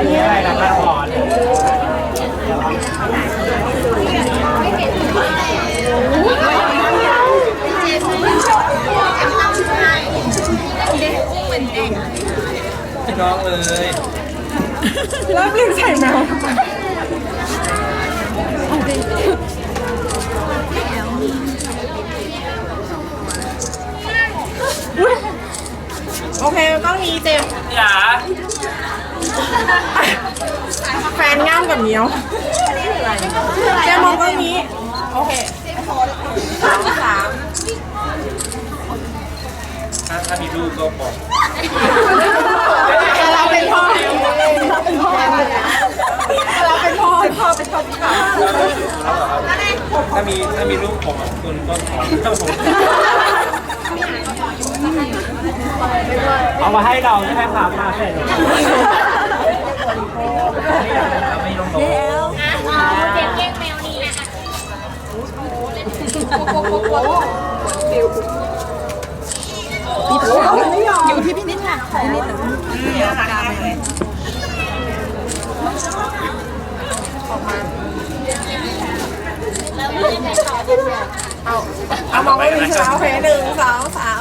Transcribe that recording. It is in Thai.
อันนี้อะไรนะละครน้องเลยแล้วลืมใส่แมวโอเคกล้องนี้เจมส์อย่า แฟนง่ามกับเหมียวเจมส์มองกล้องนี้ โอเคสองสามถ้าถ้ามีลูกก็บอกแต่เราเป็นพ่อเราเป็นพ่อเราเป็นพ่อเป็นพ่อเป็นพ่อพี่บ่าวถ้ามีถ้ามีลูกผมคุณก็ขอถ้าผมเอามาให้เราใช่ไหมครับมาเสร็จ ไม่ลงโด เด็กเก้งแมวนี่นะคะ อยู่ที่พี่นิดค่ะพี่นิดเอาเอามองไว้หนึ่งสองโอเพหนึ่งสองสาม